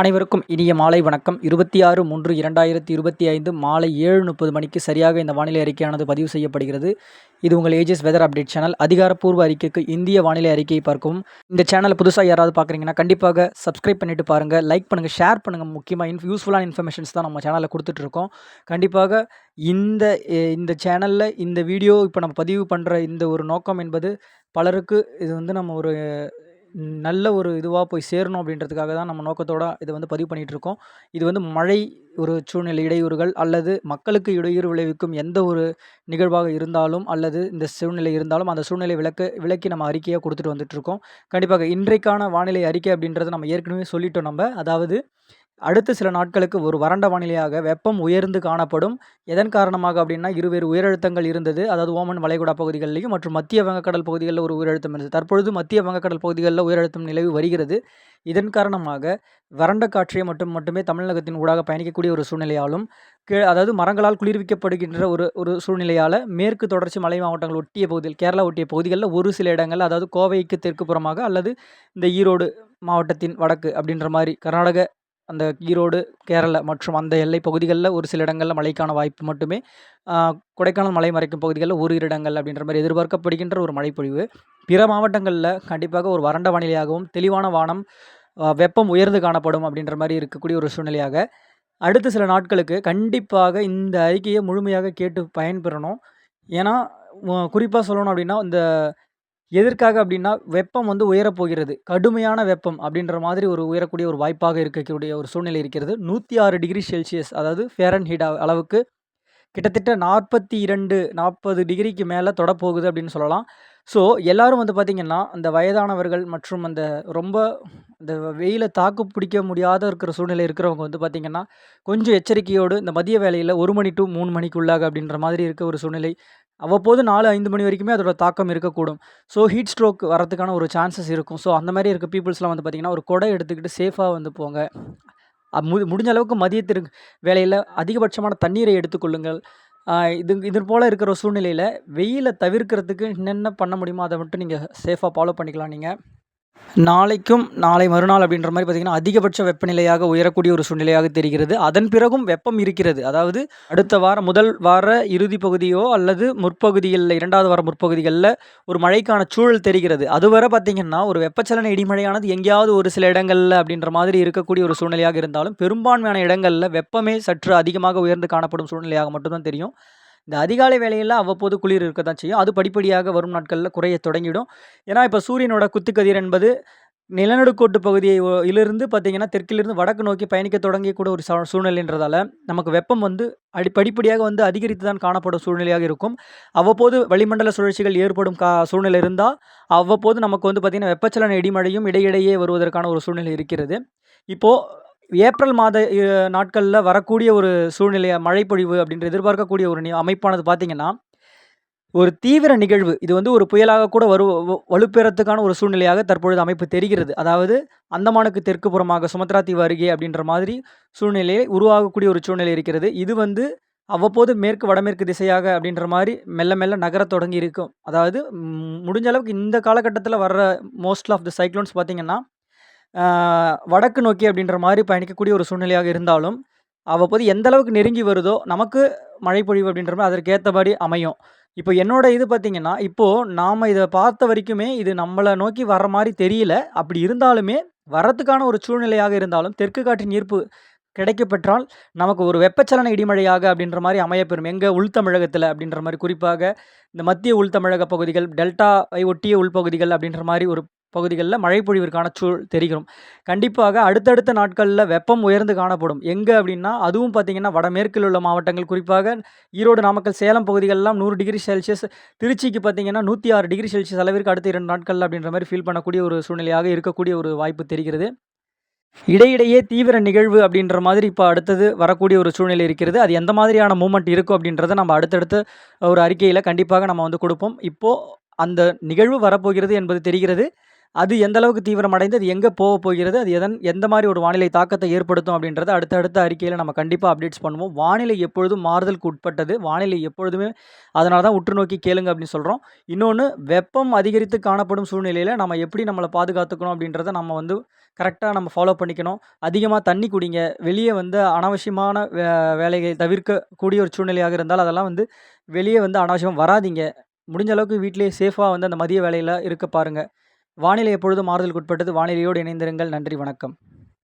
அனைவருக்கும் இனிய மாலை வணக்கம். இருபத்தி ஆறு மூன்று இரண்டாயிரத்தி இருபத்தி ஐந்து மாலை ஏழு முப்பது மணிக்கு சரியாக இந்த வானிலை அறிக்கையானது பதிவு செய்யப்படுகிறது. இது உங்கள் ஏஜஸ் வெதர் அப்டேட் சேனல் அதிகாரப்பூர்வ அறிக்கைக்கு இந்திய வானிலை அறிக்கையை பார்க்கவும். இந்த சேனலை புதுசாக யாராவது பார்க்குறீங்கன்னா கண்டிப்பாக சப்ஸ்கிரைப் பண்ணிட்டு பாருங்கள் லைக் பண்ணுங்கள் ஷேர் பண்ணுங்கள் முக்கியமாக இன் யூஸ்ஃபுல்லான இன்ஃபர்மேஷன்ஸ் தான் நம்ம சேனலில் கொடுத்துட்ருக்கோம் கண்டிப்பாக இந்த இந்த சேனலில் இந்த வீடியோ இப்போ நம்ம பதிவு பண்ணுற இந்த ஒரு நோக்கம் என்பது பலருக்கு இது வந்து நம்ம ஒரு நல்ல ஒரு இதுவாக போய் சேரணும் அப்படின்றதுக்காக தான் நம்ம நோக்கத்தோடு இதை வந்து பதிவு பண்ணிகிட்டு இருக்கோம் இது வந்து மழை ஒரு சூழ்நிலை இடையூறுகள் அல்லது மக்களுக்கு இடையூறு விளைவிக்கும் எந்த ஒரு நிகழ்வாக இருந்தாலும் அல்லது இந்த சூழ்நிலை இருந்தாலும் அந்த சூழ்நிலை விளக்க விளக்கி நம்ம அறிக்கையாக கொடுத்துட்டு வந்துட்டுருக்கோம் கண்டிப்பாக இன்றைக்கான வானிலை அறிக்கை அப்படின்றத நம்ம ஏற்கனவே சொல்லிட்டோம் நம்ம. அதாவது அடுத்த சில நாட்களுக்கு ஒரு வறண்ட வானிலையாக வெப்பம் உயர்ந்து காணப்படும். எதன் காரணமாக அப்படின்னா இருவேறு உயரழுத்தங்கள் இருந்தது. அதாவது ஓமன் வளைகுடா பகுதிகளிலையும் மற்றும் மத்திய வங்கக்கடல் பகுதிகளில் ஒரு உயரழுத்தம் இருந்தது. தற்பொழுது மத்திய வங்கக்கடல் பகுதிகளில் உயரழுத்தம் நிலவி வருகிறது. இதன் காரணமாக வறண்ட காற்றை மட்டும் மட்டுமே தமிழகத்தின் ஊடாக பயணிக்கக்கூடிய ஒரு சூழ்நிலையாலும் கீழ அதாவது மரங்களால் குளிர்விக்கப்படுகின்ற ஒரு ஒரு சூழ்நிலையால் மேற்கு தொடர்ச்சி மலை மாவட்டங்கள் ஒட்டிய பகுதியில் கேரளா ஒட்டிய பகுதிகளில் ஒரு சில இடங்கள் அதாவது கோவைக்கு தெற்கு புறமாக அல்லது இந்த ஈரோடு மாவட்டத்தின் வடக்கு அப்படின்ற மாதிரி கர்நாடக அந்த ஈரோடு கேரளா மற்றும் அந்த எல்லை பகுதிகளில் ஒரு சில இடங்களில் மழைக்கான வாய்ப்பு மட்டுமே. கொடைக்கானல் மலை மறைக்கும் பகுதிகளில் ஒரு இடங்கள் அப்படின்ற மாதிரி எதிர்பார்க்கப்படுகின்ற ஒரு மழைப்பொழிவு. பிற மாவட்டங்களில் கண்டிப்பாக ஒரு வறண்ட வானிலையாகவும் தெளிவான வானம் வெப்பம் உயர்ந்து காணப்படும் அப்படின்ற மாதிரி இருக்கக்கூடிய ஒரு சூழ்நிலையாக. அடுத்த சில நாட்களுக்கு கண்டிப்பாக இந்த அறிக்கையை முழுமையாக கேட்டு பயன்பெறணும். ஏன்னா குறிப்பாக சொல்லணும் அப்படின்னா இந்த எதற்காக அப்படின்னா வெப்பம் வந்து உயரப் போகிறது. கடுமையான வெப்பம் அப்படின்ற மாதிரி ஒரு உயரக்கூடிய ஒரு வாய்ப்பாக இருக்கக்கூடிய ஒரு சூழ்நிலை இருக்கிறது. நூற்றி ஆறு டிகிரி செல்சியஸ் அதாவது ஃபேரன்ஹீட் அளவுக்கு கிட்டத்தட்ட நாற்பத்தி இரண்டு நாற்பது டிகிரிக்கு மேலே தொடப்போகுது அப்படின்னு சொல்லலாம். ஸோ எல்லோரும் வந்து பார்த்திங்கன்னா அந்த வயதானவர்கள் மற்றும் அந்த ரொம்ப இந்த வெயிலை தாக்கு பிடிக்க முடியாத இருக்கிற சூழ்நிலை இருக்கிறவங்க வந்து பார்த்திங்கன்னா கொஞ்சம் எச்சரிக்கையோடு இந்த மதிய வேலையில் ஒரு மணி டு மூணு மணிக்குள்ளாக அப்படின்ற மாதிரி இருக்க ஒரு சூழ்நிலை அவ்வப்போது நாலு ஐந்து மணி வரைக்குமே அதோட தாக்கம் இருக்கக்கூடும். ஸோ ஹீட் ஸ்ட்ரோக் வரதுக்கான ஒரு சான்சஸ் இருக்கும். ஸோ அந்த மாதிரி இருக்க பீப்புள்ஸ்லாம் வந்து பார்த்திங்கன்னா ஒரு கொடை எடுத்துக்கிட்டு சேஃபாக வந்து போங்க. மு முடிஞ்ச அளவுக்கு மதியத்திற்கு வேலையில் அதிகபட்சமான தண்ணீரை எடுத்துக்கொள்ளுங்கள். இது இது போல் இருக்கிற சூழ்நிலையில் வெயிலை தவிர்க்கிறதுக்கு என்னென்ன பண்ண முடியுமோ அதை மட்டும் நீங்கள் சேஃபாக ஃபாலோ பண்ணிக்கலாம் நீங்கள் நாளைக்கும் நாளை மறுநாள் அப்படின்ற மாதிரி பார்த்தீங்கன்னா அதிகபட்ச வெப்பநிலையாக உயரக்கூடிய ஒரு சூழ்நிலையாக தெரிகிறது. அதன் பிறகும் வெப்பம் இருக்கிறது. அதாவது அடுத்த வாரம் முதல் வார இறுதி பகுதியோ அல்லது முற்பகுதிகளில் இரண்டாவது வார முற்பகுதிகளில் ஒரு மழைக்கான சூழல் தெரிகிறது. அதுவரை பார்த்திங்கன்னா ஒரு வெப்பச்சலன இடிமழையானது எங்கேயாவது ஒரு சில இடங்களில் அப்படின்ற மாதிரி இருக்கக்கூடிய ஒரு சூழ்நிலையாக இருந்தாலும் பெரும்பான்மையான இடங்களில் வெப்பமே சற்று அதிகமாக உயர்ந்து காணப்படும் சூழ்நிலையாக மட்டும்தான் தெரியும். இந்த அதிகாலை வேலையெல்லாம் அவ்வப்போது குளிர் இருக்க தான் செய்யும். அது படிப்படியாக வரும் நாட்களில் குறைய தொடங்கிடும். ஏன்னா இப்போ சூரியனோட குத்துக்கதிர் என்பது நிலநடுக்கோட்டு பகுதியை ஒ- இலிருந்து பார்த்திங்கன்னா தெற்கிலிருந்து வடக்கு நோக்கி பயணிக்க தொடங்கிக்கூட ஒரு சூழ்நிலைன்றதால நமக்கு வெப்பம் வந்து அடி படிப்படியாக வந்து அதிகரித்து தான் காணப்படும் சூழ்நிலையாக இருக்கும். அவ்வப்போது வளிமண்டல சுழற்சிகள் ஏற்படும் கா சூழ்நிலை இருந்தால் அவ்வப்போது நமக்கு வந்து பார்த்திங்கன்னா வெப்பச்சலன இடிமழையும் இடையிடையே வருவதற்கான ஒரு சூழ்நிலை இருக்கிறது. இப்போது ஏப்ரல் மாத நாட்களில் வரக்கூடிய ஒரு சூழ்நிலை மழைப்பொழிவு அப்படின்ற எதிர்பார்க்கக்கூடிய ஒரு நி- அமைப்பானது பார்த்திங்கன்னா ஒரு தீவிர நிகழ்வு. இது வந்து ஒரு புயலாக கூட வரு வ- வலுப்பெறத்துக்கான ஒரு சூழ்நிலையாக தற்பொழுது அமைப்பு தெரிகிறது. அதாவது அந்தமானுக்கு தெற்கு புறமாக சுமத்ரா தீவு அருகே அப்படின்ற மாதிரி சூழ்நிலையை உருவாகக்கூடிய ஒரு சூழ்நிலை இருக்கிறது. இது வந்து அவ்வப்போது மேற்கு வடமேற்கு திசையாக அப்படின்ற மாதிரி மெல்ல மெல்ல நகரத் தொடங்கி இருக்கும். அதாவது முடிஞ்ச அளவுக்கு இந்த காலகட்டத்தில் வர்ற மோஸ்ட் ஆஃப் த சைக்ளோன்ஸ் பார்த்திங்கன்னா வடக்கு நோக்கி அப்படின்ற மாதிரி பயணிக்கக்கூடிய ஒரு சூழ்நிலையாக இருந்தாலும் அவ்வப்போது எந்த அளவுக்கு நெருங்கி வருதோ நமக்கு மழைப்பொழிவு அப்படின்ற மாதிரி அதற்கேற்றபடி அமையும் இப்போ என்னோட இது பார்த்தீங்கன்னா, இப்போது நாம் இதை பார்த்த வரைக்குமே இது நம்மளை நோக்கி வர்ற மாதிரி தெரியல. அப்படி இருந்தாலுமே, வரத்துக்கான ஒரு சூழ்நிலையாக இருந்தாலும், தெற்கு காற்றின் ஈர்ப்பு கிடைக்கப்பெற்றால், நமக்கு ஒரு வெப்பச்சலன இடிமழையாக அப்படின்ற மாதிரி அமையப்பெறும். எங்கள் உள் அப்படின்ற மாதிரி குறிப்பாக, இந்த மத்திய உள் தமிழக பகுதிகள், டெல்டாவை ஒட்டிய உள்பகுதிகள் அப்படின்ற மாதிரி ஒரு பகுதிகள்ல மழைப்பொழிவிற்கான சூழ் தெரிகிறோம். கண்டிப்பாக அடுத்தடுத்த நாட்களில் வெப்பம் உயர்ந்து காணப்படும். எங்கே அப்படின்னா, அதுவும் பார்த்தீங்கன்னா, வடமேற்கில் உள்ள மாவட்டங்கள் குறிப்பாக ஈரோடு, நாமக்கல், சேலம் பகுதிகளெல்லாம் நூறு டிகிரி செல்சியஸ், திருச்சிக்கு பார்த்தீங்கன்னா 106 டிகிரி செல்சியஸ் அளவிற்கு அடுத்த இரண்டு நாட்களில் அப்படின்ற மாதிரி ஃபீல் பண்ணக்கூடிய ஒரு சூழ்நிலையாக இருக்கக்கூடிய ஒரு வாய்ப்பு தெரிகிறது. இடையிடையே தீவிர நிகழ்வு அப்படின்ற மாதிரி இப்போ அடுத்தது வரக்கூடிய ஒரு சூழ்நிலை இருக்கிறது. அது எந்த மாதிரியான மூமெண்ட் இருக்கும் அப்படின்றத நம்ம அடுத்தடுத்த ஒரு அறிக்கையில் கண்டிப்பாக நம்ம வந்து கொடுப்போம். இப்போ அந்த நிகழ்வு வரப்போகிறது என்பது தெரிகிறது. அது எந்த அளவுக்கு தீவிரமடைந்து அது எங்கே போக போகிறது அது எதன் எந்த மாதிரி ஒரு வானிலை தாக்கத்தை ஏற்படுத்தும் அப்படின்றத அடுத்தடுத்த அறிக்கையில் நம்ம கண்டிப்பாக அப்டேட்ஸ் பண்ணுவோம். வானிலை எப்பொழுதும் மாறுதலுக்கு உட்பட்டது. வானிலை எப்பொழுதுமே அதனால தான் உற்று நோக்கி கேளுங்க அப்படின்னு சொல்கிறோம் இன்னொன்று வெப்பம் அதிகரித்து காணப்படும் சூழ்நிலையில் நம்ம எப்படி நம்மளை பாதுகாத்துக்கணும் அப்படின்றத நம்ம வந்து கரெக்டாக நம்ம ஃபாலோ பண்ணிக்கணும். அதிகமாக தண்ணி குடிங்க. வெளியே வந்து அனாவசியமான வே வேலைகளை தவிர்க்கக்கூடிய ஒரு சூழ்நிலையாக இருந்தால் அதெல்லாம் வந்து வெளியே வந்து அனாவசியமாக வராதீங்க. முடிஞ்ச அளவுக்கு வீட்டிலேயே சேஃபாக வந்து அந்த மதிய வேலையில் இருக்க பாருங்கள் வானிலை எப்பொழுதும் மாறுதலுக்கு உட்பட்டது வானிலையோடு இணைந்திருங்கள். நன்றி. வணக்கம்.